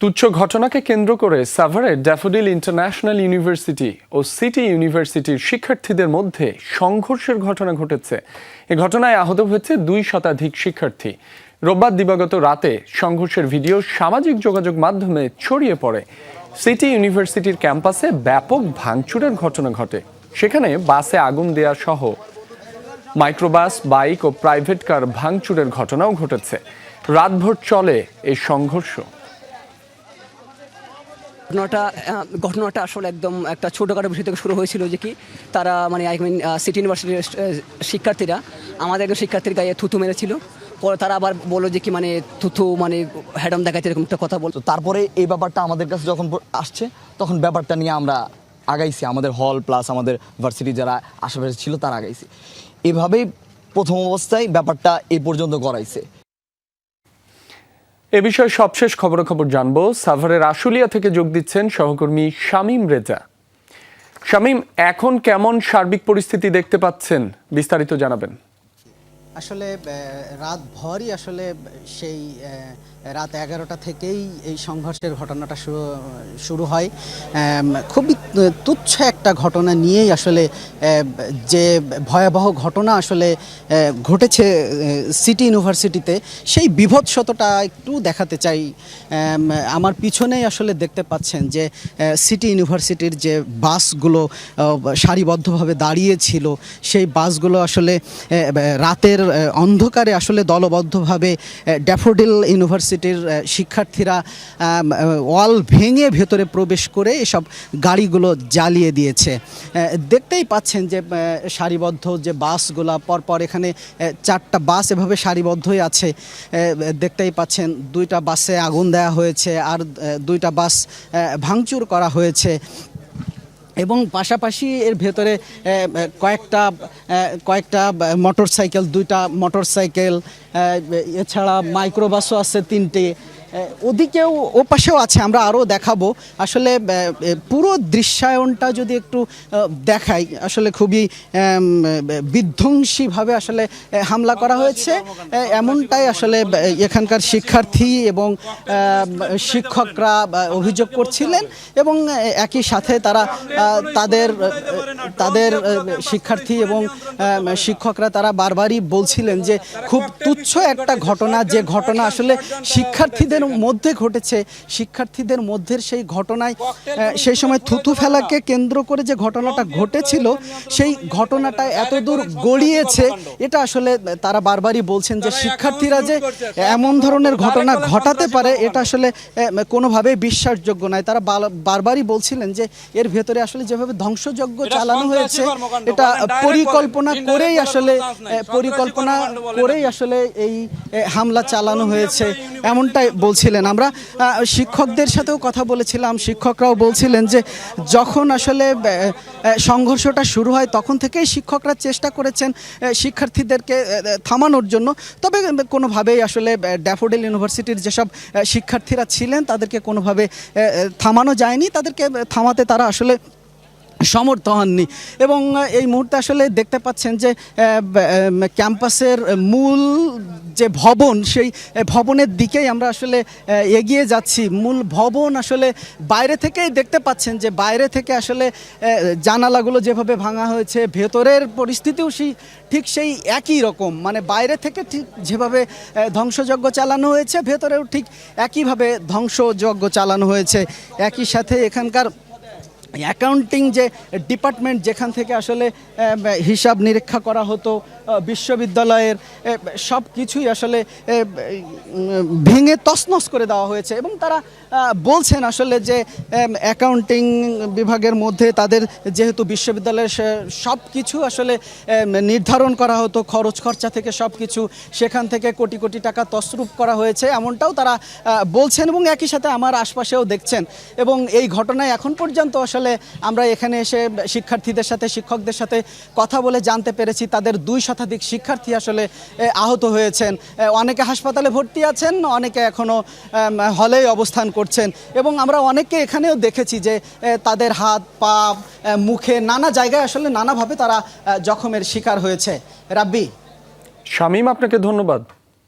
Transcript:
তুচ্ছ ঘটনাকে কেন্দ্র করে সাভারের ড্যাফোডিল ইন্টারন্যাশনাল ইউনিভার্সিটি ও সিটি ইউনিভার্সিটির শিক্ষার্থীদের মধ্যে সংঘর্ষের ঘটনা ঘটেছে। এ ঘটনায় আহত হয়েছে দুই শতাধিক শিক্ষার্থী। রোববার দিবাগত রাতে সংঘর্ষের ভিডিও সামাজিক যোগাযোগ মাধ্যমে ছড়িয়ে পড়ে। সিটি ইউনিভার্সিটির ক্যাম্পাসে ব্যাপক ভাঙচুরের ঘটনা ঘটে। সেখানে বাসে আগুন দেয়া সহ মাইক্রোবাস, বাইক ও প্রাইভেট কার ভাঙচুরের ঘটনাও ঘটেছে। রাতভর চলে এই সংঘর্ষ। ঘটনাটা ঘটনাটা আসলে একদম একটা ছোটোখাটো বিষয় থেকে শুরু হয়েছিল যে কি, তারা মানে আই মিন সিটি ইউনিভার্সিটির শিক্ষার্থীরা আমাদের একজন শিক্ষার্থীর গায়ে থুতু মেরেছিল। পরে তারা আবার বলল যে কি মানে থুতু মানে হ্যাডম দেখাচ্ছে এরকম একটা কথা বলতো তারপরে এই ব্যাপারটা আমাদের কাছে যখন আসছে, তখন ব্যাপারটা নিয়ে আমরা আগাইছি। আমাদের হল প্লাস আমাদের ভার্সিটি যারা আশেপাশে ছিল, তারা আগাইছি। এভাবেই প্রথম অবস্থায় ব্যাপারটা এ পর্যন্ত গড়াইছে। এ বিষয়ে সবশেষ খবরাখবর জানব। সাভারের আশুলিয়া থেকে যোগ দিচ্ছেন সহকর্মী শামীম রেজা। শামীম, এখন কেমন সার্বিক পরিস্থিতি দেখতে পাচ্ছেন? বিস্তারিত জানাবেন। আসলে রাত ভরই আসলে সেই রাত এগারোটা থেকেই এই সংঘর্ষের ঘটনাটা শুরু শুরু হয়। খুবই তুচ্ছ একটা ঘটনা নিয়েই আসলে যে ভয়াবহ ঘটনা আসলে ঘটেছে সিটি ইউনিভার্সিটিতে, সেই বিভৎসতটা একটু দেখাতে চাই। আমার পিছনেই আসলে দেখতে পাচ্ছেন যে সিটি ইউনিভার্সিটির যে বাসগুলো সারিবদ্ধভাবে দাঁড়িয়েছিল সেই বাসগুলো আসলে রাতের অন্ধকারে আসলে দলবদ্ধভাবে ড্যাফোডিল ইউনিভার্সিটির শিক্ষার্থীরা ওয়াল ভেঙে ভেতরে প্রবেশ করে এসব গাড়িগুলো জ্বালিয়ে দিয়েছে। দেখতেই পাচ্ছেন যে সারিবদ্ধ যে বাসগুলো, পরপর এখানে চারটা বাস এভাবে সারিবদ্ধই আছে। দেখতেই পাচ্ছেন দুইটা বাসে আগুন দেওয়া হয়েছে, আর দুইটা বাস ভাঙচুর করা হয়েছে। এবং পাশাপাশি এর ভেতরে কয়েকটা কয়েকটা মোটর সাইকেল দুইটা মোটর সাইকেল এছাড়া মাইক্রোবাসও আছে তিনটে। ওদিকেও ও পাশেও আছে, আমরা আরও দেখাবো। আসলে পুরো দৃশ্যায়নটা যদি একটু দেখাই, আসলে খুবই বিধ্বংসীভাবে আসলে হামলা করা হয়েছে। এমনটাই আসলে এখানকার শিক্ষার্থী এবং শিক্ষকরা অভিযোগ করছিলেন এবং একই সাথে তারা তাদের তাদের শিক্ষার্থী এবং শিক্ষকরা তারা বারবারই বলছিলেন যে, খুব তুচ্ছ একটা ঘটনা, যে ঘটনা আসলে শিক্ষার্থীদের মধ্যে ঘটেছে শিক্ষার্থীদের মধ্যে সেই ঘটনায় সেই সময় থুতু ফেলাকে কেন্দ্র করে যে ঘটনাটা ঘটেছিল সেই ঘটনাটা এত দূর গড়িয়েছে এটা আসলে তারা বারবারই বলছেন যে শিক্ষার্থীরা যে এমন ধরনের ঘটনা ঘটাতে পারে এটা আসলে কোনোভাবেই বিশ্বাসযোগ্য নয়। তারা বারবারই বলছিলেন যে এর ভেতরে আসলে যেভাবে ধ্বংসযজ্ঞ চালানো হয়েছে এটা পরিকল্পনা করেই আসলে পরিকল্পনা করেই আসলে এই হামলা চালানো হয়েছে। এমনটাই বলছিলেন। আমরা শিক্ষকদের সাথেও কথা বলেছিলাম। শিক্ষকরাও বলছিলেন যে, যখন আসলে সংঘর্ষটা শুরু হয়, তখন থেকেই শিক্ষকরা চেষ্টা করেছেন শিক্ষার্থীদেরকে থামানোর জন্য। তবে কোনোভাবেই আসলে ড্যাফোডিল ইউনিভার্সিটির যেসব শিক্ষার্থীরা ছিলেন, তাদেরকে কোনোভাবে থামানো যায়নি। তাদেরকে থামাতে তারা আসলে সমর্থ হননি। এবং এই মুহূর্তে আসলে দেখতে পাচ্ছেন যে ক্যাম্পাসের মূল যে ভবন, সেই ভবনের দিকেই আমরা আসলে এগিয়ে যাচ্ছি। মূল ভবন আসলে বাইরে থেকেই দেখতে পাচ্ছেন যে, বাইরে থেকে আসলে জানালাগুলো যেভাবে ভাঙা হয়েছে, ভেতরের পরিস্থিতিও সেই, ঠিক সেই একই রকম। মানে বাইরে থেকে ঠিক যেভাবে ধ্বংসযজ্ঞ চালানো হয়েছে, ভেতরেও ঠিক একইভাবে ধ্বংসযজ্ঞ চালানো হয়েছে। একই সাথে এখানকার অ্যাকাউন্টিং যে ডিপার্টমেন্ট যেখান থেকে আসলে হিসাব নিরীক্ষা করা হতো বিশ্ববিদ্যালয়ের সব কিছুই আসলে ভেঙে তছনছ করে দেওয়া হয়েছে এবং তারা বলছেন আসলে যে অ্যাকাউন্টিং বিভাগের মধ্যে তাদের যেহেতু বিশ্ববিদ্যালয়ের সব কিছু আসলে নির্ধারণ করা হতো, খরচ খরচা থেকে সব কিছু, সেখান থেকে কোটি কোটি টাকা তসরূপ করা হয়েছে, এমনটাও তারা বলছেন এবং একই সাথে আমার আশপাশেও দেখছেন। এবং এই ঘটনায় এখন পর্যন্ত আসলে আমরা এখানে এসে শিক্ষার্থীদের সাথে, শিক্ষকদের সাথে কথা বলে জানতে পেরেছি। তাদের দুই শতাধিক শিক্ষার্থী আসলে আহত হয়েছেন। অনেকে হাসপাতালে ভর্তি আছেন, অনেকে এখনও হলেই অবস্থান করছেন। এবং আমরা অনেককে এখানেও দেখেছি যে তাদের হাত, পা মুখে নানা জায়গায় আসলে নানাভাবে তারা জখমের শিকার হয়েছে। রাব্বি? শামীম, আপনাকে ধন্যবাদ।